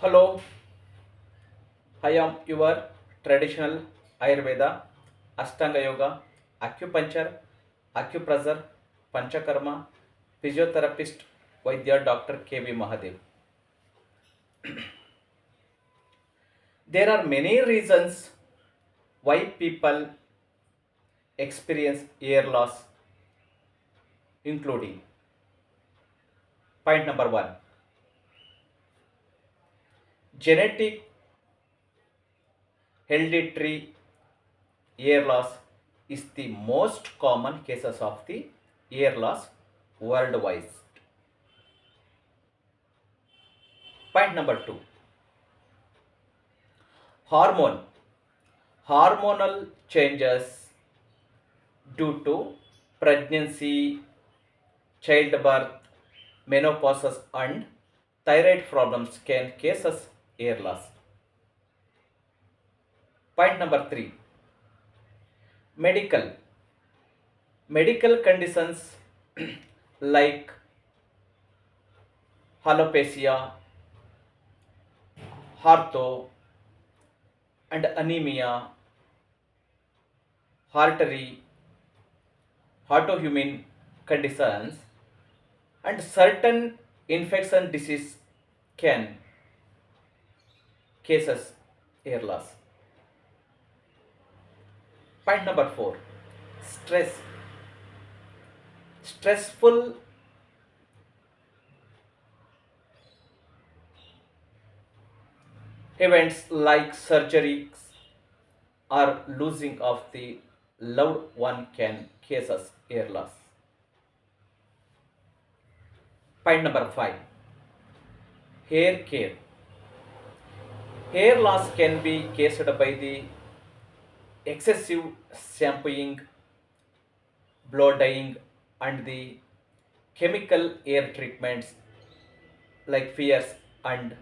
Hello, I am your traditional Ayurveda, Ashtanga Yoga, acupuncture, acupressure, Panchakarma, physiotherapist, Vaidya Dr. K.V. Mahadev. there are many reasons why people experience ear loss, including point number one genetic hereditary ear loss is the most common cases of the ear loss worldwide. Point number two hormone hormonal changes due to pregnancy, childbirth, menopause, and thyroid problems can causes ear loss. Point number three medical medical conditions like alopecia, ortho, and anemia, artery, autoimmune conditions, and certain infection disease can cases ear loss. Point number four stress. Stressful events like surgeries or losing of the loved one can cause us ear loss. Point number five hair care. Hair loss can be caused by the excessive shampooing, blow dyeing, and the chemical hair treatments like fierce and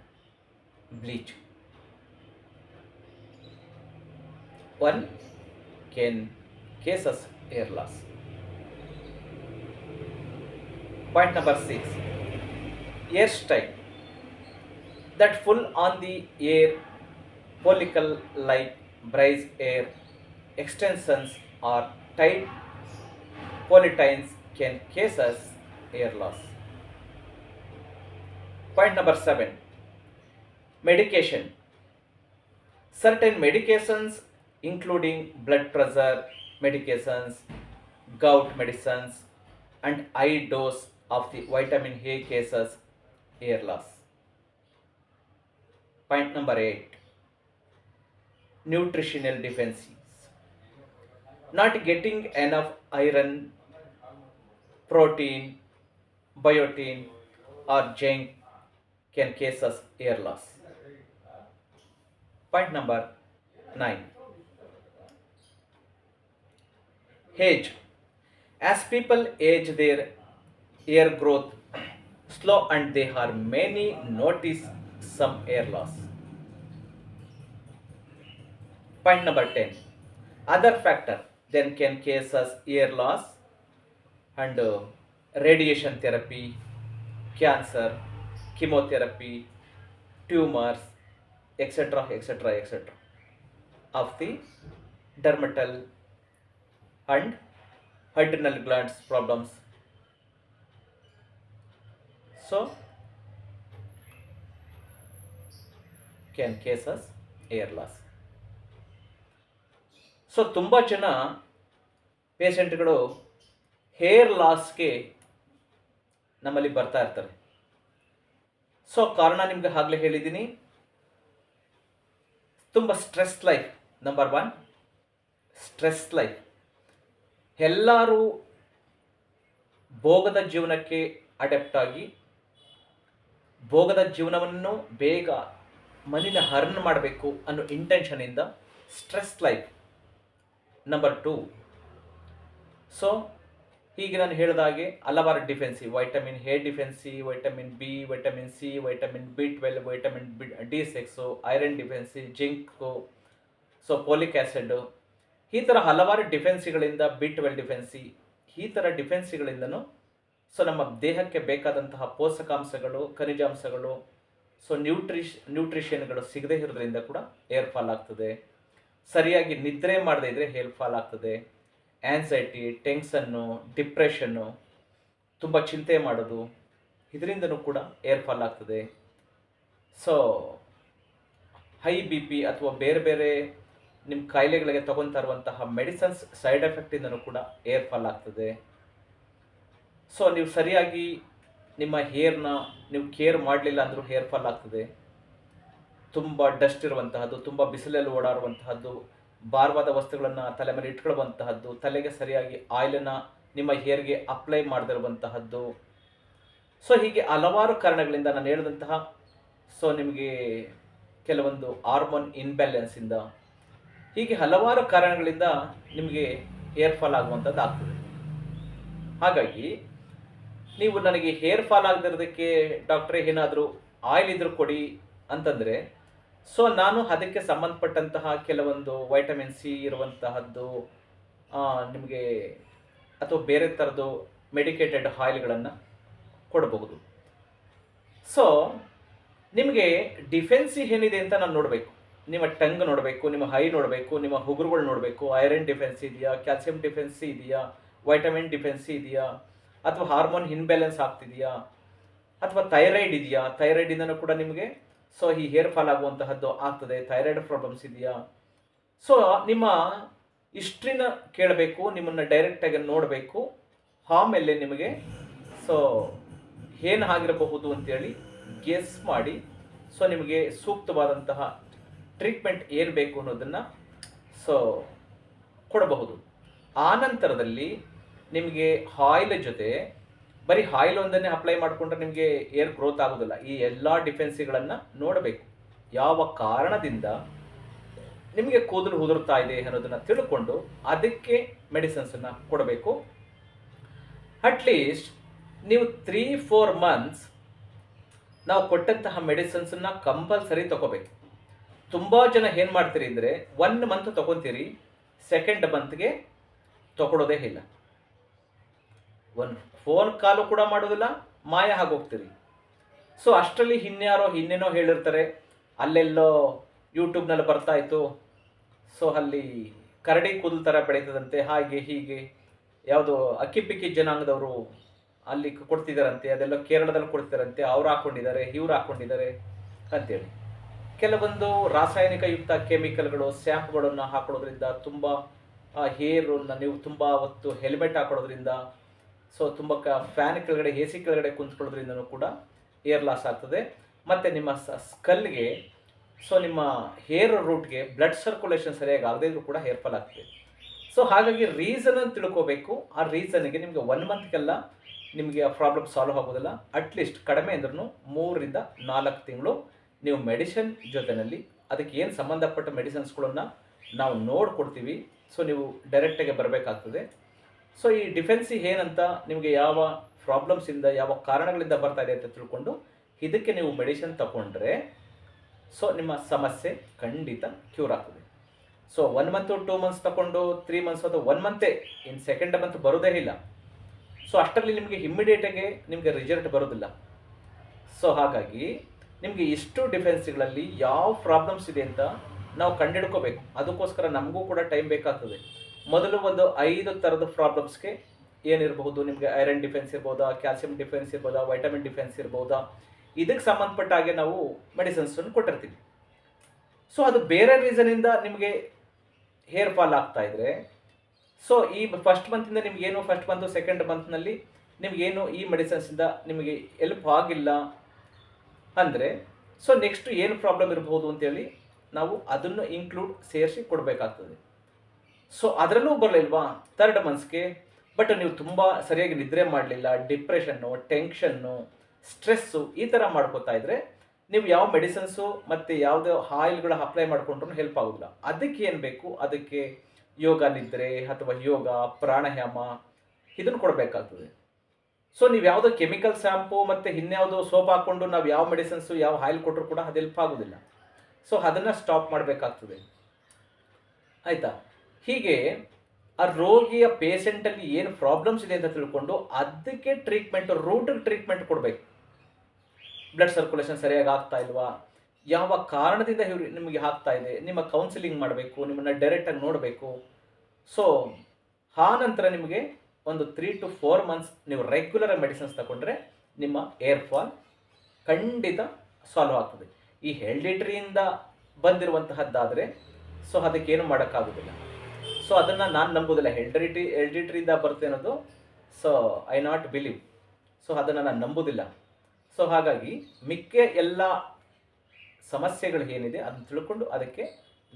bleach. One can cause us hair loss. Point number six hairstyle that full on the air follicle like braids air extensions or tight polytines can cause us hair loss. Point number seven medication. Certain medications, including blood pressure medications, gout medicines, and high dose of the vitamin A cases air loss. Point number eight nutritional deficiencies. Not getting enough iron, protein, biotin, or zinc can cause us hair loss. Point number 9 Age. As people age, their hair growth slow and they are many notice some air loss. Point number 10 Other factor then can cause us hair loss and uh, radiation therapy, cancer, chemotherapy, tumors, etc. etc. etc. of the dermatal and adrenal glands problems. So, can case as hair loss so ತುಂಬ ಜನ ಪೇಷಂಟ್ಗಳು hair ಲಾಸ್ಗೆ ನಮ್ಮಲ್ಲಿ ಬರ್ತಾ ಇರ್ತಾರೆ so ಕಾರಣ ನಿಮ್ಗೆ ಆಗಲೇ ಹೇಳಿದ್ದೀನಿ ತುಂಬ stress life number one stress life ಎಲ್ಲರೂ ಭೋಗದ ಜೀವನಕ್ಕೆ ಅಡೆಪ್ಟ್ ಆಗಿ ಭೋಗದ ಜೀವನವನ್ನು ಬೇಗ ಮನಿನ ಹರ್ನ್ ಮಾಡಬೇಕು ಅನ್ನೋ ಇಂಟೆನ್ಷನಿಂದ stress life number two so ಹೀಗೆ ನಾನು ಹೇಳಿದಾಗೆ ಹಲವಾರು ಡಿಫೆನ್ಸಿ ವೈಟಮಿನ್ ಹೇ deficiency vitamin B vitamin C vitamin B twelve vitamin B D six iron deficiency zinc so folic acid ಈ ಥರ ಹಲವಾರು ಡಿಫೆನ್ಸಿಗಳಿಂದ ಬಿ ಟ್ವೆಲ್ ಡಿಫೆನ್ಸಿ ಈ ಥರ ಡಿಫೆನ್ಸಿಗಳಿಂದನೂ ಸೊ ನಮ್ಮ ದೇಹಕ್ಕೆ ಬೇಕಾದಂತಹ ಪೋಷಕಾಂಶಗಳು, ಖನಿಜಾಂಶಗಳು ಸೊ ನ್ಯೂಟ್ರಿಷ್ ನ್ಯೂಟ್ರಿಷನ್ಗಳು ಸಿಗದೇ ಇರೋದ್ರಿಂದ ಕೂಡ ಏರ್ ಫಾಲ್ ಆಗ್ತದೆ. ಸರಿಯಾಗಿ ನಿದ್ರೆ ಮಾಡದೇ ಇದ್ದರೆ ಹೇರ್ ಫಾಲ್ ಆಗ್ತದೆ. ಆ್ಯನ್ಸೈಟಿ ಟೆನ್ಸನ್ನು ಡಿಪ್ರೆಷನ್ನು ತುಂಬ ಚಿಂತೆ ಮಾಡೋದು, ಇದರಿಂದನೂ ಕೂಡ ಏರ್ ಫಾಲ್ ಆಗ್ತದೆ. ಸೊ ಹೈ ಬಿ ಪಿ ಅಥವಾ ಬೇರೆ ಬೇರೆ ನಿಮ್ಮ ಕಾಯಿಲೆಗಳಿಗೆ ತಗೊತಾ ಇರುವಂತಹ ಮೆಡಿಸನ್ಸ್ ಸೈಡ್ ಎಫೆಕ್ಟಿಂದನೂ ಕೂಡ ಏರ್ ಫಾಲ್ ಆಗ್ತದೆ. ಸೊ ನೀವು ಸರಿಯಾಗಿ ನಿಮ್ಮ ಹೇರ್ನ ನೀವು ಕೇರ್ ಮಾಡಲಿಲ್ಲ ಅಂದರೂ ಹೇರ್ ಫಾಲ್ ಆಗ್ತದೆ. ತುಂಬ ಡಸ್ಟ್ ಇರುವಂತಹದ್ದು, ತುಂಬ ಬಿಸಿಲಲ್ಲಿ ಓಡಾಡುವಂತಹದ್ದು ಭಾರವಾದ ವಸ್ತುಗಳನ್ನು ತಲೆ ಮೇಲೆ ಇಟ್ಕೊಳ್ಳುವಂತಹದ್ದು ತಲೆಗೆ ಸರಿಯಾಗಿ ಆಯಿಲನ್ನು ನಿಮ್ಮ ಹೇರ್ಗೆ ಅಪ್ಲೈ ಮಾಡದಿರುವಂತಹದ್ದು. ಸೊ ಹೀಗೆ ಹಲವಾರು ಕಾರಣಗಳಿಂದ ನಾನು ಹೇಳಿದಂತಹ ಸೊ ನಿಮಗೆ ಕೆಲವೊಂದು ಹಾರ್ಮೋನ್ ಇನ್ಬ್ಯಾಲೆನ್ಸಿಂದ ಹೀಗೆ ಹಲವಾರು ಕಾರಣಗಳಿಂದ ನಿಮಗೆ ಹೇರ್ ಫಾಲ್ ಆಗುವಂಥದ್ದು ಆಗ್ತದೆ ಹಾಗಾಗಿ ನೀವು ನನಗೆ ಹೇರ್ ಫಾಲ್ ಆಗದಿರೋದಕ್ಕೆ ಡಾಕ್ಟ್ರೇ ಏನಾದರೂ ಆಯಿಲ್ ಇದ್ರೂ ಕೊಡಿ ಅಂತಂದರೆ ಸೊ ನಾನು ಅದಕ್ಕೆ ಸಂಬಂಧಪಟ್ಟಂತಹ ಕೆಲವೊಂದು ವೈಟಮಿನ್ ಸಿ ಇರುವಂತಹದ್ದು ನಿಮಗೆ ಅಥವಾ ಬೇರೆ ಥರದ್ದು ಮೆಡಿಕೇಟೆಡ್ ಆಯಿಲ್ಗಳನ್ನು ಕೊಡಬಹುದು ಸೊ ನಿಮಗೆ ಡಿಫೆನ್ಸಿ ಏನಿದೆ ಅಂತ ನಾನು ನೋಡಬೇಕು. ನಿಮ್ಮ ಟಂಗ್ ನೋಡಬೇಕು, ನಿಮ್ಮ ಹೈ ನೋಡಬೇಕು, ನಿಮ್ಮ ಹುಗುರುಗಳು ನೋಡಬೇಕು. ಐರನ್ ಡಿಫೆನ್ಸಿ ಇದೆಯಾ? ಕ್ಯಾಲ್ಸಿಯಂ ಡಿಫೆನ್ಸಿ ಇದೆಯಾ? ವೈಟಮಿನ್ ಡಿಫೆನ್ಸಿ ಇದೆಯಾ? ಅಥವಾ ಹಾರ್ಮೋನ್ ಇನ್ಬ್ಯಾಲೆನ್ಸ್ ಆಗ್ತಿದೆಯಾ? ಅಥವಾ ಥೈರಾಯ್ಡ್ ಇದೆಯಾ? ಥೈರಾಯ್ಡಿಂದನೂ ಕೂಡ ನಿಮಗೆ ಸೊ, ಈ ಹೇರ್ ಫಾಲ್ ಆಗುವಂತಹದ್ದು ಆಗ್ತದೆ. ಥೈರಾಯ್ಡ್ ಪ್ರಾಬ್ಲಮ್ಸ್ ಇದೆಯಾ? ಸೊ, ನಿಮ್ಮ ಹಿಸ್ಟ್ರಿನ ಕೇಳಬೇಕು, ನಿಮ್ಮನ್ನು ಡೈರೆಕ್ಟಾಗಿ ನೋಡಬೇಕು. ಆಮೇಲೆ ನಿಮಗೆ ಸೊ, ಏನು ಆಗಿರಬಹುದು ಅಂತೇಳಿ ಗೆಸ್ ಮಾಡಿ. ಸೊ, ನಿಮಗೆ ಸೂಕ್ತವಾದಂತಹ ಟ್ರೀಟ್ಮೆಂಟ್ ಏನು ಬೇಕು ಅನ್ನೋದನ್ನು ಸೊ, ಕೊಡಬಹುದು. ಆ ನಂತರದಲ್ಲಿ ನಿಮಗೆ ಆಯಿಲ್ ಜೊತೆ ಬರೀ ಆಯಿಲ್ ಒಂದನ್ನೇ ಅಪ್ಲೈ ಮಾಡಿಕೊಂಡ್ರೆ ನಿಮಗೆ ಏರ್ ಗ್ರೋತ್ ಆಗೋದಿಲ್ಲ. ಈ ಎಲ್ಲ ಡಿಫೆನ್ಸಿಗಳನ್ನು ನೋಡಬೇಕು. ಯಾವ ಕಾರಣದಿಂದ ನಿಮಗೆ ಕೂದಲು ಉದುರುತ್ತಾ ಇದೆ ಅನ್ನೋದನ್ನು ತಿಳ್ಕೊಂಡು ಅದಕ್ಕೆ ಮೆಡಿಸನ್ಸನ್ನು ಕೊಡಬೇಕು. ಅಟ್ಲೀಸ್ಟ್ ನೀವು ತ್ರೀ ಫೋರ್ ಮಂತ್ಸ್ ನಾವು ಕೊಟ್ಟಂತಹ ಮೆಡಿಸನ್ಸನ್ನು ಕಂಪಲ್ಸರಿ ತಗೋಬೇಕು. ತುಂಬ ಜನ ಏನು ಮಾಡ್ತೀರಿ ಅಂದರೆ ಒನ್ ಮಂತ್ ತೊಗೊತೀರಿ ಸೆಕೆಂಡ್ ಮಂತ್ಗೆ ತಗೊಳ್ಳೋದೇ ಇಲ್ಲ. ಒಂದು ಫೋನ್ ಕಾಲು ಕೂಡ ಮಾಡೋದಿಲ್ಲ, ಮಾಯ ಆಗೋಗ್ತೀರಿ. ಸೊ ಅಷ್ಟರಲ್ಲಿ ಇನ್ಯಾರೋ ಇನ್ನೇನೋ ಹೇಳಿರ್ತಾರೆ, ಅಲ್ಲೆಲ್ಲೋ ಯೂಟ್ಯೂಬ್ನಲ್ಲಿ ಬರ್ತಾ ಇತ್ತು. ಸೊ ಅಲ್ಲಿ ಕರಡಿ ಕೂದಲು ಥರ ಬೆಳೀತದಂತೆ, ಹಾಗೆ ಹೀಗೆ ಯಾವುದು ಅಕ್ಕಿ ಪಿಕ್ಕಿ ಜನಾಂಗದವರು ಅಲ್ಲಿ ಕೊಡ್ತಿದ್ದಾರಂತೆ ಅದೆಲ್ಲ ಕೇರಳದಲ್ಲಿ ಕೊಡ್ತಿದ್ದಾರಂತೆ ಅವ್ರು ಹಾಕ್ಕೊಂಡಿದ್ದಾರೆ ಇವ್ರು ಹಾಕ್ಕೊಂಡಿದ್ದಾರೆ ಅಂತೇಳಿ. ಕೆಲವೊಂದು ರಾಸಾಯನಿಕ ಯುಕ್ತ ಕೆಮಿಕಲ್ಗಳು ಸ್ಯಾಂಪ್ಗಳನ್ನು ಹಾಕೊಳ್ಳೋದ್ರಿಂದ ತುಂಬ ಹೇರನ್ನು ನೀವು ತುಂಬ ಹೊತ್ತು ಹೆಲ್ಮೆಟ್ ಹಾಕೊಳ್ಳೋದ್ರಿಂದ ಸೊ ತುಂಬ ಕ ಫ್ಯಾನ್ ಕೆಳಗಡೆ ಎ ಸಿ ಕೆಳಗಡೆ ಕುಂತ್ಕೊಳ್ಳೋದ್ರಿಂದನೂ ಕೂಡ ಏರ್ ಲಾಸ್ ಆಗ್ತದೆ. ಮತ್ತು ನಿಮ್ಮ ಸ್ಕಲ್ಗೆ ಸೊ ನಿಮ್ಮ ಹೇರ್ ರೂಟ್ಗೆ ಬ್ಲಡ್ ಸರ್ಕ್ಯುಲೇಷನ್ ಸರಿಯಾಗಿ ಆಗದೇ ಇದ್ರೂ ಕೂಡ ಹೇರ್ ಫಾಲ್ ಆಗ್ತದೆ. ಸೊ ಹಾಗಾಗಿ ರೀಸನ್ ಅಂತ ತಿಳ್ಕೋಬೇಕು. ಆ ರೀಸನ್ಗೆ ನಿಮಗೆ ಒನ್ ಮಂತ್ಗೆಲ್ಲ ನಿಮಗೆ ಆ ಪ್ರಾಬ್ಲಮ್ ಸಾಲ್ವ್ ಆಗೋದಿಲ್ಲ. ಅಟ್ಲೀಸ್ಟ್ ಕಡಿಮೆ ಅಂದ್ರೂ ಮೂರರಿಂದ ನಾಲ್ಕು ತಿಂಗಳು ನೀವು ಮೆಡಿಸಿನ್ ಜೊತೆಯಲ್ಲಿ ಅದಕ್ಕೆ ಏನು ಸಂಬಂಧಪಟ್ಟ ಮೆಡಿಸಿನ್ಸ್ಗಳನ್ನು ನಾವು ನೋಡ್ಕೊಡ್ತೀವಿ. ಸೊ ನೀವು ಡೈರೆಕ್ಟಾಗಿ ಬರಬೇಕಾಗ್ತದೆ. ಸೊ ಈ ಡಿಫೆನ್ಸಿ ಏನಂತ ನಿಮಗೆ ಯಾವ ಪ್ರಾಬ್ಲಮ್ಸಿಂದ ಯಾವ ಕಾರಣಗಳಿಂದ ಬರ್ತಾ ಇದೆ ಅಂತ ತಿಳ್ಕೊಂಡು ಇದಕ್ಕೆ ನೀವು ಮೆಡಿಸಿನ್ ತಗೊಂಡ್ರೆ ಸೊ ನಿಮ್ಮ ಸಮಸ್ಯೆ ಖಂಡಿತ ಕ್ಯೂರ್ ಆಗ್ತದೆ. So one month two months ತಗೊಂಡು ತ್ರೀ ಮಂತ್ಸ್ ಅಥವಾ ಒನ್ ಮಂತೇ ಇನ್ ಸೆಕೆಂಡ್ ಮಂತ್ ಬರೋದೇ ಇಲ್ಲ. ಸೊ ಅಷ್ಟರಲ್ಲಿ ನಿಮಗೆ ಇಮ್ಮಿಡಿಯೇಟಾಗಿ ನಿಮಗೆ ರಿಸಲ್ಟ್ ಬರೋದಿಲ್ಲ. ಸೊ ಹಾಗಾಗಿ ನಿಮಗೆ ಇಷ್ಟು ಡಿಫೆನ್ಸ್ಗಳಲ್ಲಿ ಯಾವ ಪ್ರಾಬ್ಲಮ್ಸ್ ಇದೆ ಅಂತ ನಾವು ಕಂಡುಹಿಡ್ಕೋಬೇಕು. ಅದಕ್ಕೋಸ್ಕರ ನಮಗೂ ಕೂಡ ಟೈಮ್ ಬೇಕಾಗ್ತದೆ. ಮೊದಲು ಒಂದು ಐದು ಥರದ ಪ್ರಾಬ್ಲಮ್ಸ್ಗೆ ಏನಿರಬಹುದು? ನಿಮಗೆ ಐರನ್ ಡಿಫೆನ್ಸ್ ಇರ್ಬೋದಾ? ಕ್ಯಾಲ್ಸಿಯಂ ಡಿಫೆನ್ಸ್ ಇರ್ಬೋದಾ? ವೈಟಮಿನ್ ಡಿಫೆನ್ಸ್ ಇರ್ಬೋದಾ? ಇದಕ್ಕೆ ಸಂಬಂಧಪಟ್ಟ ಹಾಗೆ ನಾವು ಮೆಡಿಸಿನ್ಸನ್ನು ಕೊಟ್ಟಿರ್ತೀವಿ. ಸೊ, ಅದು ಬೇರೆ ರೀಸನಿಂದ ನಿಮಗೆ ಹೇರ್ ಫಾಲ್ ಆಗ್ತಾ ಇದ್ರೆ, ಸೊ, ಈ ಫಸ್ಟ್ ಮಂತಿಂದ ನಿಮಗೇನು ಫಸ್ಟ್ ಮಂತು ಸೆಕೆಂಡ್ ಮಂತ್ನಲ್ಲಿ ನಿಮಗೇನು ಈ ಮೆಡಿಸಿನ್ಸಿಂದ ನಿಮಗೆ ಎಲ್ಪ್ ಆಗಿಲ್ಲ ಅಂದರೆ, ಸೊ ನೆಕ್ಸ್ಟ್ ಏನು ಪ್ರಾಬ್ಲಮ್ ಇರಬಹುದು ಅಂತೇಳಿ ನಾವು ಅದನ್ನು ಇನ್ಕ್ಲೂಡ್ ಸೇರಿಸಿ ಕೊಡಬೇಕಾಗ್ತದೆ. ಸೊ ಅದರಲ್ಲೂ ಬರಲಿಲ್ವಾ? ತರ್ಡ್ ಮಂತ್ಸ್ಗೆ ಬಟ್ ನೀವು ತುಂಬ ಸರಿಯಾಗಿ ನಿದ್ರೆ ಮಾಡಲಿಲ್ಲ ಡಿಪ್ರೆಷನ್ನು ಟೆನ್ಷನ್ನು ಸ್ಟ್ರೆಸ್ಸು ಈ ಥರ ಮಾಡ್ಕೋತಾ ಇದ್ರೆ ನೀವು ಯಾವ ಮೆಡಿಸನ್ಸು ಮತ್ತು ಯಾವುದೇ ಆಯಿಲ್ಗಳು ಅಪ್ಲೈ ಮಾಡಿಕೊಂಡ್ರೂ ಹೆಲ್ಪ್ ಆಗೋದಿಲ್ಲ. ಅದಕ್ಕೆ ಏನು ಬೇಕು? ಅದಕ್ಕೆ ಯೋಗ ನಿದ್ರೆ ಅಥವಾ ಯೋಗ, ಪ್ರಾಣಾಯಾಮ ಇದನ್ನು ಕೊಡಬೇಕಾಗ್ತದೆ. ಸೊ ನೀವು ಯಾವುದೋ ಕೆಮಿಕಲ್ ಶಾಂಪು ಮತ್ತು ಇನ್ಯಾವುದೋ ಸೋಪ್ ಹಾಕ್ಕೊಂಡು ನಾವು ಯಾವ ಮೆಡಿಸನ್ಸು ಯಾವ ಆಯಿಲ್ ಕೊಟ್ಟರು ಕೂಡ ಅದು ಹೆಲ್ಪ್ ಆಗೋದಿಲ್ಲ. ಸೊ ಅದನ್ನು ಸ್ಟಾಪ್ ಮಾಡಬೇಕಾಗ್ತದೆ. ಆಯಿತಾ? ಹೀಗೆ ಆ ರೋಗಿಯ ಪೇಷೆಂಟಲ್ಲಿ ಏನು ಪ್ರಾಬ್ಲಮ್ಸ್ ಇದೆ ಅಂತ ತಿಳ್ಕೊಂಡು ಅದಕ್ಕೆ ಟ್ರೀಟ್ಮೆಂಟ್ ರೂಟ್ ಟ್ರೀಟ್ಮೆಂಟ್ ಕೊಡಬೇಕು. ಬ್ಲಡ್ ಸರ್ಕ್ಯುಲೇಷನ್ ಸರಿಯಾಗಿ ಆಗ್ತಾ ಇಲ್ವಾ? ಯಾವ ಕಾರಣದಿಂದ ನಿಮಗೆ ಆಗ್ತಾ ಇದೆ? ನಿಮ್ಮ ಕೌನ್ಸಿಲಿಂಗ್ ಮಾಡಬೇಕು, ನಿಮ್ಮನ್ನು ಡೈರೆಕ್ಟಾಗಿ ನೋಡಬೇಕು. ಸೊ ಆ ನಂತರ ನಿಮಗೆ ಒಂದು ತ್ರೀ ಟು ಫೋರ್ ಮಂತ್ಸ್ ನೀವು ರೆಗ್ಯುಲರ್ ಮೆಡಿಸಿನ್ಸ್ ತಗೊಂಡ್ರೆ ನಿಮ್ಮ ಏರ್ ಫಾಲ್ ಖಂಡಿತ ಸಾಲ್ವ್ ಆಗ್ತದೆ. ಈ ಹೆಲ್ಡಿಟ್ರಿಯಿಂದ ಬಂದಿರುವಂತಹದ್ದಾದರೆ ಸೊ ಅದಕ್ಕೇನು ಮಾಡೋಕ್ಕಾಗೋದಿಲ್ಲ. ಸೊ ಅದನ್ನು ನಾನು ನಂಬೋದಿಲ್ಲ. ಹೆಲ್ಡಿಟ್ರಿ ಹೆಲ್ಡಿಟ್ರಿಯಿಂದ ಬರುತ್ತೆ ಅನ್ನೋದು. So I not believe so ಅದನ್ನು ನಾನು ನಂಬೋದಿಲ್ಲ. ಸೊ ಹಾಗಾಗಿ ಮಿಕ್ಕೆ ಎಲ್ಲ ಸಮಸ್ಯೆಗಳು ಏನಿದೆ ಅದನ್ನು ತಿಳ್ಕೊಂಡು ಅದಕ್ಕೆ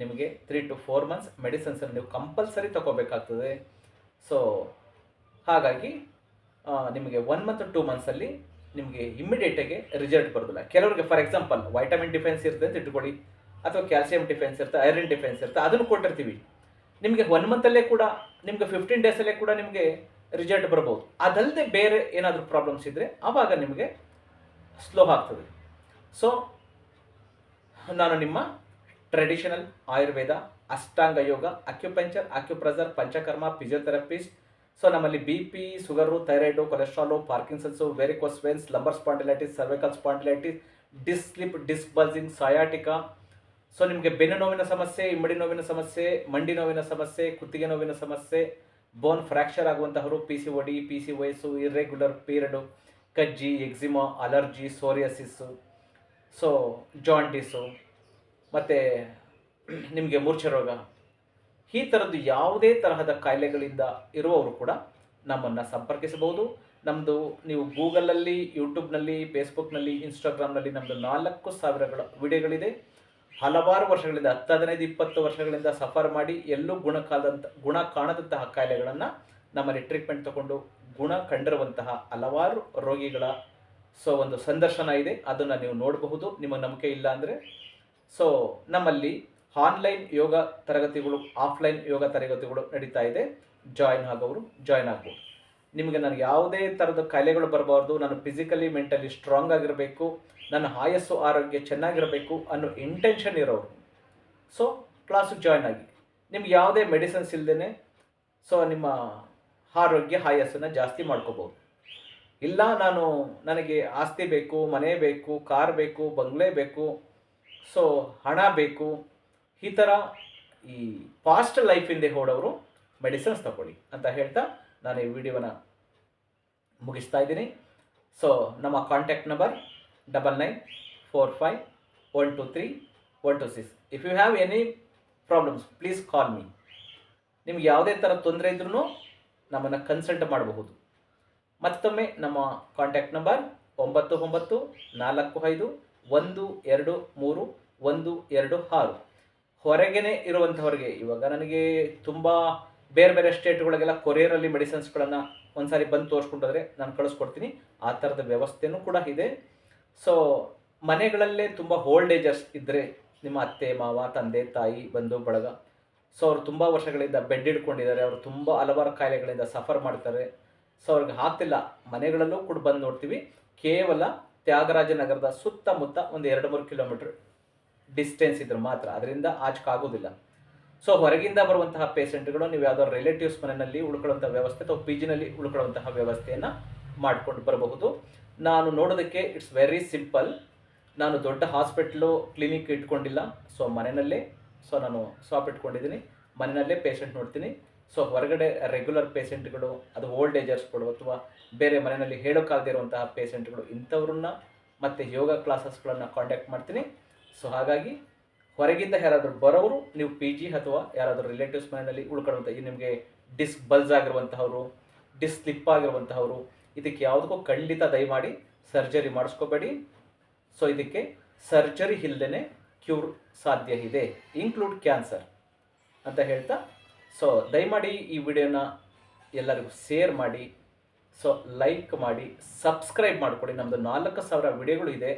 ನಿಮಗೆ ತ್ರೀ ಟು ಫೋರ್ ಮಂತ್ಸ್ ಮೆಡಿಸಿನ್ಸನ್ನು ನೀವು ಕಂಪಲ್ಸರಿ ತಗೋಬೇಕಾಗ್ತದೆ. ಸೊ ಹಾಗಾಗಿ ನಿಮಗೆ ಒನ್ ಮಂತ್ ಟೂ ಮಂತ್ಸಲ್ಲಿ ನಿಮಗೆ ಇಮ್ಮಿಡಿಯೇಟಾಗಿ ರಿಸಲ್ಟ್ ಬರೋದಿಲ್ಲ. ಕೆಲವರಿಗೆ ಫಾರ್ ಎಕ್ಸಾಂಪಲ್ ವೈಟಮಿನ್ ಡಿಫೆನ್ಸ್ ಇರುತ್ತೆ ಅಂತ ಇಟ್ಕೊಳ್ಳಿ. ಅಥವಾ ಕ್ಯಾಲ್ಸಿಯಂ ಡಿಫೆನ್ಸ್ ಇರುತ್ತೆ ಐರನ್ ಡಿಫೆನ್ಸ್ ಇರುತ್ತೆ ಅದನ್ನು ಕೊಟ್ಟಿರ್ತೀವಿ. ನಿಮಗೆ ಒನ್ ಮಂತಲ್ಲೇ ಕೂಡ, ನಿಮಗೆ ಫಿಫ್ಟೀನ್ ಡೇಸಲ್ಲೇ ಕೂಡ ನಿಮಗೆ ರಿಸಲ್ಟ್ ಬರ್ಬೋದು. ಅದಲ್ಲದೆ ಬೇರೆ ಏನಾದರೂ ಪ್ರಾಬ್ಲಮ್ಸ್ ಇದ್ದರೆ ಆವಾಗ ನಿಮಗೆ ಸ್ಲೋ ಆಗ್ತದೆ. ಸೊ ನಾನು ನಿಮ್ಮ traditional Ayurveda Ashtanga yoga acupuncture acupressure panchakarma physiotherapist so ನಮ್ಮಲ್ಲಿ B P sugar thyroid cholesterol Parkinson's varicose veins lumbar spondylitis cervical spondylitis disc slip slip disc sciatica so ನಿಮಗೆ ಬೆನ್ನು ನೋವಿನ ಸಮಸ್ಯೆ, ಇಮ್ಮಡಿ ನೋವಿನ ಸಮಸ್ಯೆ, ಮಂಡಿ ನೋವಿನ ಸಮಸ್ಯೆ, ಕುತ್ತಿಗೆ ನೋವಿನ ಸಮಸ್ಯೆ bone fracture ಆಗುವಂತಹವರು P C O D P C irregular period ಕಜ್ಜಿ eczema allergy psoriasis so jaundice ಮತ್ತು ನಿಮಗೆ ಮೂರ್ಛೆ ರೋಗ. ಈ ಥರದ್ದು ಯಾವುದೇ ತರಹದ ಕಾಯಿಲೆಗಳಿಂದ ಇರುವವರು ಕೂಡ ನಮ್ಮನ್ನು ಸಂಪರ್ಕಿಸಬಹುದು. ನಮ್ಮದು ನೀವು ಗೂಗಲಲ್ಲಿ ಯೂಟ್ಯೂಬ್ನಲ್ಲಿ ಫೇಸ್ಬುಕ್ನಲ್ಲಿ ಇನ್ಸ್ಟಾಗ್ರಾಮ್ನಲ್ಲಿ ನಮ್ಮದು ನಾಲ್ಕು ಸಾವಿರಗಳ ವಿಡಿಯೋಗಳಿದೆ. ಹಲವಾರು ವರ್ಷಗಳಿಂದ ಹತ್ತು ಹದಿನೈದು ಇಪ್ಪತ್ತು ವರ್ಷಗಳಿಂದ ಸಫರ್ ಮಾಡಿ ಎಲ್ಲೂ ಗುಣ ಕಾದಂತ, ಗುಣ ಕಾಣದಂತಹ ಕಾಯಿಲೆಗಳನ್ನು ನಮ್ಮಲ್ಲಿ ಟ್ರೀಟ್ಮೆಂಟ್ ತಗೊಂಡು ಗುಣ ಕಂಡಿರುವಂತಹ ಹಲವಾರು ರೋಗಿಗಳ ಸೊ, ಒಂದು ಸಂದರ್ಶನ ಇದೆ. ಅದನ್ನು ನೀವು ನೋಡಬಹುದು. ನಿಮಗೆ ನಂಬಿಕೆ ಇಲ್ಲ ಅಂದರೆ. ಸೊ, ನಮ್ಮಲ್ಲಿ ಆನ್ಲೈನ್ ಯೋಗ ತರಗತಿಗಳು ಆಫ್ಲೈನ್ ಯೋಗ ತರಗತಿಗಳು ನಡೀತಾ ಇದೆ. ಜಾಯಿನ್ ಆಗೋರು ಜಾಯಿನ್ ಆಗ್ಬೋದು. ನಿಮಗೆ ನನಗೆ ಯಾವುದೇ ಥರದ ಕಾಯಿಲೆಗಳು ಬರಬಾರ್ದು. ನಾನು ಫಿಸಿಕಲಿ ಮೆಂಟಲಿ ಸ್ಟ್ರಾಂಗ್ ಆಗಿರಬೇಕು. ನನ್ನ ಆಯಸ್ಸು ಆರೋಗ್ಯ ಚೆನ್ನಾಗಿರಬೇಕು ಅನ್ನೋ ಇಂಟೆನ್ಷನ್ ಇರೋರು. ಸೊ ಕ್ಲಾಸಿಗೆ ಜಾಯ್ನ್ ಆಗಿ. ನಿಮ್ಗೆ ಯಾವುದೇ ಮೆಡಿಸಿನ್ಸ್ ಇಲ್ಲದೇ ಸೊ ನಿಮ್ಮ ಆರೋಗ್ಯ, ಆಯಸ್ಸನ್ನು ಜಾಸ್ತಿ ಮಾಡ್ಕೋಬೋದು. ಇಲ್ಲ, ನಾನು ನನಗೆ ಆಸ್ತಿ ಬೇಕು, ಮನೆ ಬೇಕು, ಕಾರ್ ಬೇಕು, ಬಂಗ್ಲೆ ಬೇಕು ಸೊ ಹಣ ಬೇಕು. ಈ ಥರ ಈ ಫಾಸ್ಟ್ ಲೈಫಿಂದ ಓಡೋರು ಮೆಡಿಸಿನ್ಸ್ ತಗೊಳ್ಳಿ ಅಂತ ಹೇಳ್ತಾ ನಾನು ಈ ವಿಡಿಯೋನ ಮುಗಿಸ್ತಾ ಇದ್ದೀನಿ. ಸೊ ನಮ್ಮ contact number double nine four five one two three one two six if you have any problems please call me ನಿಮ್ಗೆ ಯಾವುದೇ ಥರ ತೊಂದರೆ ಇದ್ರೂ ನಮ್ಮನ್ನು ಕನ್ಸಲ್ಟ್ ಮಾಡಬಹುದು. ಮತ್ತೊಮ್ಮೆ ನಮ್ಮ ಕಾಂಟ್ಯಾಕ್ಟ್ ನಂಬರ್ ಒಂಬತ್ತು ಒಂಬತ್ತು, ನಾಲ್ಕು ಐದು, ಒಂದು ಎರಡು ಮೂರು, ಒಂದು ಎರಡು ಆರು. ಹೊರಗೇನೆ ಇರುವಂಥವ್ರಿಗೆ ಇವಾಗ ನನಗೆ ತುಂಬ ಬೇರೆ ಬೇರೆ ಸ್ಟೇಟ್ಗಳಿಗೆಲ್ಲ ಕೊರಿಯರಲ್ಲಿ ಮೆಡಿಸಿನ್ಸ್ಗಳನ್ನು ಒಂದ್ಸಾರಿ ಬಂದು ತೋರಿಸ್ಕೊಂಡೋದ್ರೆ ನಾನು ಕಳಿಸ್ಕೊಡ್ತೀನಿ. ಆ ಥರದ ವ್ಯವಸ್ಥೆನೂ ಕೂಡ ಇದೆ. ಸೊ ಮನೆಗಳಲ್ಲೇ ತುಂಬ ಓಲ್ಡ್ ಏಜಸ್ ಇದ್ದರೆ ನಿಮ್ಮ ಅತ್ತೆ, ಮಾವ, ತಂದೆ, ತಾಯಿ, ಬಂಧು, ಬಳಗ ಸೊ ಅವರು ತುಂಬ ವರ್ಷಗಳಿಂದ ಬೆಡ್ ಹಿಡ್ಕೊಂಡಿದ್ದಾರೆ ಅವರು ತುಂಬ ಹಲವಾರು ಕಾಯಿಲೆಗಳಿಂದ ಸಫರ್ ಮಾಡ್ತಾರೆ. ಸೊ ಅವ್ರಿಗೆ ಆಗ್ತಿಲ್ಲ. ಮನೆಗಳಲ್ಲೂ ಕೂಡ ಬಂದು ನೋಡ್ತೀವಿ. ಕೇವಲ ತ್ಯಾಗರಾಜನಗರದ ಸುತ್ತಮುತ್ತ ಒಂದು ಎರಡು ಮೂರು ಕಿಲೋಮೀಟ್ರ್ ಡಿಸ್ಟೆನ್ಸ್ ಇದ್ರೆ ಮಾತ್ರ. ಅದರಿಂದ ಆಚಕ್ಕಾಗೋದಿಲ್ಲ ಸೊ ಹೊರಗಿಂದ ಬರುವಂತಹ ಪೇಷೆಂಟ್ಗಳು ನೀವು ಯಾವ್ದಾದ್ರು ರಿಲೇಟಿವ್ಸ್ ಮನೆಯಲ್ಲಿ ಉಳ್ಕೊಳ್ಳುವಂಥ ವ್ಯವಸ್ಥೆ ಅಥವಾ ಪಿ ಜಿನಲ್ಲಿ ಉಳ್ಕೊಳ್ಳುವಂತಹ ವ್ಯವಸ್ಥೆಯನ್ನು ಮಾಡ್ಕೊಂಡು ಬರಬಹುದು. ನಾನು ನೋಡೋದಕ್ಕೆ ಇಟ್ಸ್ ವೆರಿ ಸಿಂಪಲ್ ನಾನು ದೊಡ್ಡ ಹಾಸ್ಪಿಟ್ಲು ಕ್ಲಿನಿಕ್ ಇಟ್ಕೊಂಡಿಲ್ಲ. ಸೊ ಮನೆಯಲ್ಲೇ ಸೊ ನಾನು ಶಾಪ್ ಇಟ್ಕೊಂಡಿದ್ದೀನಿ. ಮನೆಯಲ್ಲೇ ಪೇಷಂಟ್ ನೋಡ್ತೀನಿ. ಸೊ ಹೊರಗಡೆ ರೆಗ್ಯುಲರ್ ಪೇಷಂಟ್ಗಳು ಅದು ಓಲ್ಡ್ ಏಜರ್ಸ್ಗಳು ಅಥವಾ ಬೇರೆ ಮನೆಯಲ್ಲಿ ಹೇಳೋಕ್ಕಾಗದೇ ಇರುವಂತಹ ಪೇಷಂಟ್ಗಳು ಇಂಥವ್ರನ್ನ ಮತ್ತು ಯೋಗ ಕ್ಲಾಸಸ್ಗಳನ್ನು ಕಾಂಟ್ಯಾಕ್ಟ್ ಮಾಡ್ತೀನಿ. ಸೊ ಹಾಗಾಗಿ ಹೊರಗಿಂದ ಯಾರಾದರೂ ಬರೋರು ನೀವು ಪಿ ಜಿ ಅಥವಾ ಯಾರಾದರೂ ರಿಲೇಟಿವ್ಸ್ ಮನೆಯಲ್ಲಿ ಉಳ್ಕೊಳ್ಳುವಂಥ ಈ ನಿಮಗೆ ಡಿಸ್ಕ್ ಬಲ್ಸ್ ಆಗಿರುವಂತಹವರು ಡಿಸ್ಕ್ ಸ್ಲಿಪ್ ಆಗಿರುವಂತಹವರು ಇದಕ್ಕೆ ಯಾವುದಕ್ಕೂ ಖಂಡಿತ ದಯಮಾಡಿ ಸರ್ಜರಿ ಮಾಡಿಸ್ಕೋಬೇಡಿ. ಸೊ ಇದಕ್ಕೆ ಸರ್ಜರಿ ಇಲ್ಲದೇ ಕ್ಯೂರ್ ಸಾಧ್ಯ ಇದೆ ಇನ್ಕ್ಲೂಡ್ ಕ್ಯಾನ್ಸರ್ ಅಂತ ಹೇಳ್ತಾ. ಸೊ ದಯಮಾಡಿ ಈ ವಿಡಿಯೋನ ಎಲ್ಲರಿಗೂ ಶೇರ್ ಮಾಡಿ. ಸೊ ಲೈಕ್ ಮಾಡಿ ಸಬ್ಸ್ಕ್ರೈಬ್ ಮಾಡಿಕೊಡಿ. ನಮ್ಮದು ನಾಲ್ಕು ಸಾವಿರ ವಿಡಿಯೋಗಳು ಇದೆ.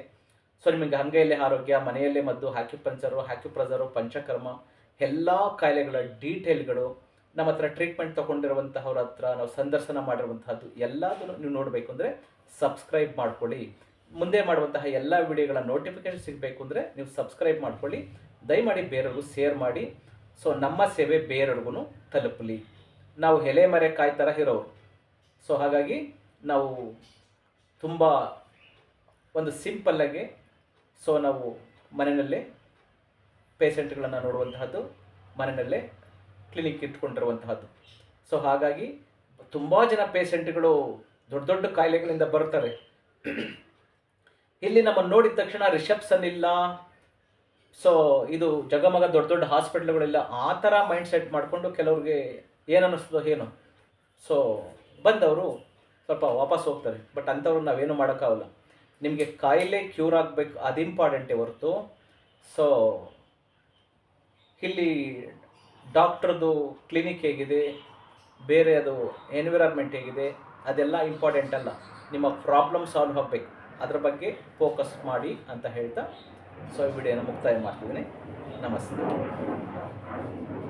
ಸೊ ನಿಮಗೆ ಅಂಗೈಯಲ್ಲೇ ಆರೋಗ್ಯ, ಮನೆಯಲ್ಲೇ ಮದ್ದು ಹ್ಯಾಕ್ಯುಪಂಚರು ಹ್ಯಾಕ್ಯುಪ್ರಸರು ಪಂಚಕರ್ಮ, ಎಲ್ಲ ಕಾಯಿಲೆಗಳ ಡೀಟೇಲ್ಗಳು ನಮ್ಮ ಹತ್ರ ಟ್ರೀಟ್ಮೆಂಟ್ ತೊಗೊಂಡಿರುವಂತಹವ್ರ ಹತ್ರ ನಾವು ಸಂದರ್ಶನ ಮಾಡಿರುವಂತಹದ್ದು ಎಲ್ಲದನ್ನು ನೀವು ನೋಡಬೇಕು ಅಂದರೆ ಸಬ್ಸ್ಕ್ರೈಬ್ ಮಾಡ್ಕೊಳ್ಳಿ. ಮುಂದೆ ಮಾಡುವಂತಹ ಎಲ್ಲ ವಿಡಿಯೋಗಳ ನೋಟಿಫಿಕೇಶನ್ ಸಿಗಬೇಕು ಅಂದರೆ ನೀವು ಸಬ್ಸ್ಕ್ರೈಬ್ ಮಾಡ್ಕೊಳ್ಳಿ. ದಯಮಾಡಿ ಬೇರೆಯವ್ರಿಗೂ ಶೇರ್ ಮಾಡಿ. ಸೊ ನಮ್ಮ ಸೇವೆ ಬೇರೆಯವ್ರಿಗೂ ತಲುಪಲಿ. ನಾವು ಎಲೆ ಮರೆ ಕಾಯಿ ಥರ ಇರೋರು. ಸೊ ಹಾಗಾಗಿ ನಾವು ತುಂಬ ಒಂದು ಸಿಂಪಲ್ಲಾಗಿ ಸೊ ನಾವು ಮನೆಯಲ್ಲೇ ಪೇಷಂಟ್ಗಳನ್ನು ನೋಡುವಂತಹದ್ದು ಮನೆಯಲ್ಲೇ ಕ್ಲಿನಿಕ್ ಇಟ್ಕೊಂಡಿರುವಂತಹದ್ದು. ಸೊ ಹಾಗಾಗಿ ತುಂಬ ಜನ ಪೇಷಂಟ್ಗಳು ದೊಡ್ಡ ದೊಡ್ಡ ಕಾಯಿಲೆಗಳಿಂದ ಬರ್ತಾರೆ ಇಲ್ಲಿ ನಮ್ಮನ್ನು ನೋಡಿದ ತಕ್ಷಣ ರಿಸೆಪ್ಷನ್ ಇಲ್ಲ. ಸೊ ಇದು ಜಗಮಗ ದೊಡ್ಡ ದೊಡ್ಡ ಹಾಸ್ಪಿಟ್ಲ್ಗಳಿಲ್ಲ. ಆ ಥರ ಮೈಂಡ್ ಸೆಟ್ ಮಾಡಿಕೊಂಡು ಕೆಲವ್ರಿಗೆ ಏನು ಅನ್ನಿಸ್ತದೋ ಏನೋ. ಸೊ ಬಂದವರು ಸ್ವಲ್ಪ ವಾಪಸ್ ಹೋಗ್ತಾರೆ. ಬಟ್ ಅಂಥವ್ರು ನಾವೇನು ಮಾಡೋಕ್ಕಾಗಲ್ಲ. ನಿಮಗೆ ಕಾಯಿಲೆ ಕ್ಯೂರ್ ಆಗಬೇಕು, ಅದು ಇಂಪಾರ್ಟೆಂಟೇ ಹೊರತು. ಸೊ ಇಲ್ಲಿ ಡಾಕ್ಟ್ರದ್ದು ಕ್ಲಿನಿಕ್ ಹೇಗಿದೆ, ಬೇರೆ ಅದು ಎನ್ವಿರಾನ್ಮೆಂಟ್ ಹೇಗಿದೆ, ಅದೆಲ್ಲ ಇಂಪಾರ್ಟೆಂಟ್ ಅಲ್ಲ. ನಿಮ್ಮ ಪ್ರಾಬ್ಲಮ್ ಸಾಲ್ವ್ ಆಗಬೇಕು. ಅದರ ಬಗ್ಗೆ ಫೋಕಸ್ ಮಾಡಿ ಅಂತ ಹೇಳ್ತಾ ಸೊ ಈ ವಿಡಿಯೋನ ಮುಕ್ತಾಯ ಮಾಡ್ತಿದ್ದೀನಿ. ನಮಸ್ತೆ.